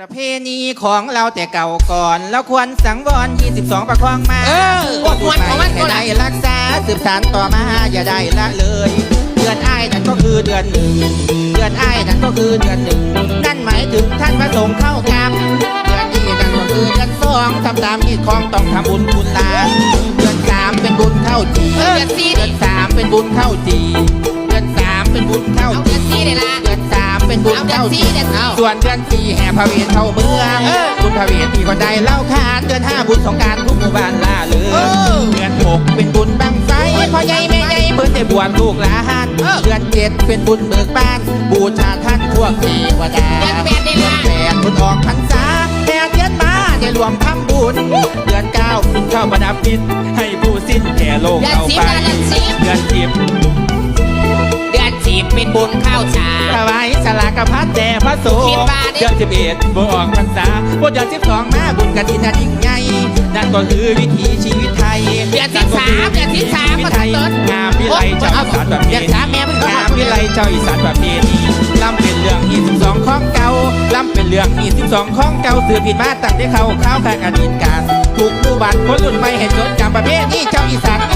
ประเพณีของเราแต่เก่าก่อนแล้วควรสังวร 22 ประคองมาเออว่าควรของมันให้ก็ได้ได้รักษาสืบสานต่อมาอย่าได้ละเลย เดือนอ้ายนั่นก็คือเดือนหนึ่งเดือนอ้ายนั่นก็คือเดือนหนึ่งนั่นหมายถึงท่านพระสงฆ์เข้ากรรมเดือนนี้นั่นก็คือเดือนสองทำตามที่ของต้องทำบุญคุณลานเดือนสามเป็นบุญเข้าจีเออเดือนสี่เดือนสามเป็นบุญเข้าจีเดือนสามเป็นบุญเข้าเอาจีเดือนสี่เลยล่ะ บุญเอาเดือนเข้าสี่เดือนสี่ส่วนเดือนสี่แห่พระเวทเข้าเมืองเออบุญพระเวทที่คนใดเล่าขานเดือนห้าบุญสงกรารทุกหมู่บ้านล่าเลืเอออเดือนหกเป็นบุญบังไฟพ่อใหญ่แม่ใหญ่เพิ่นได้บวชลูกหลานเออเดือนเจ็ดเป็นบุญเบิกบ้าน บูชาท่านพวกเทวดาเดือนแปดนี่ล่ะเดือนแปดบุญออกพรรษาแห่เทียนมาได้รวมทำบุญเดือนเก้าบุญเข้าประดับปิดให้ผู้สิ้นแก่โลกเดือนเข้าสิบไปเดือนสิบ บเป็นบุญข้าวฉาถวายสลากพัดแด่พระสงคิดฆ์ว่าดิ เดือนสิบเอ็ดบุญออกพรรษาบุญเดือนสิบสองมาบุญกฐินอันยิ่งใหญ่นั่นก็คือวิถีชีวิตไทยเดือนสิบสามเดือนสิบสามวิก็ถีไทยต้นงามวิไลเจ้าอีสานประเพเดือนณีสามแม่เพิ่งงามวิไลเจ้าอีสานประเพณีลำเป็นเรื่องที่สิบสองของเก่าลำเป็นเรื่องที่สิบสองของเก่าสืบผิดมาตั้งแต่เขาข้าวข้างอดีตการถูกผู้บัตรคนรุ่นใหม่เห็นจดจำประเพณีเจ้าอีสาน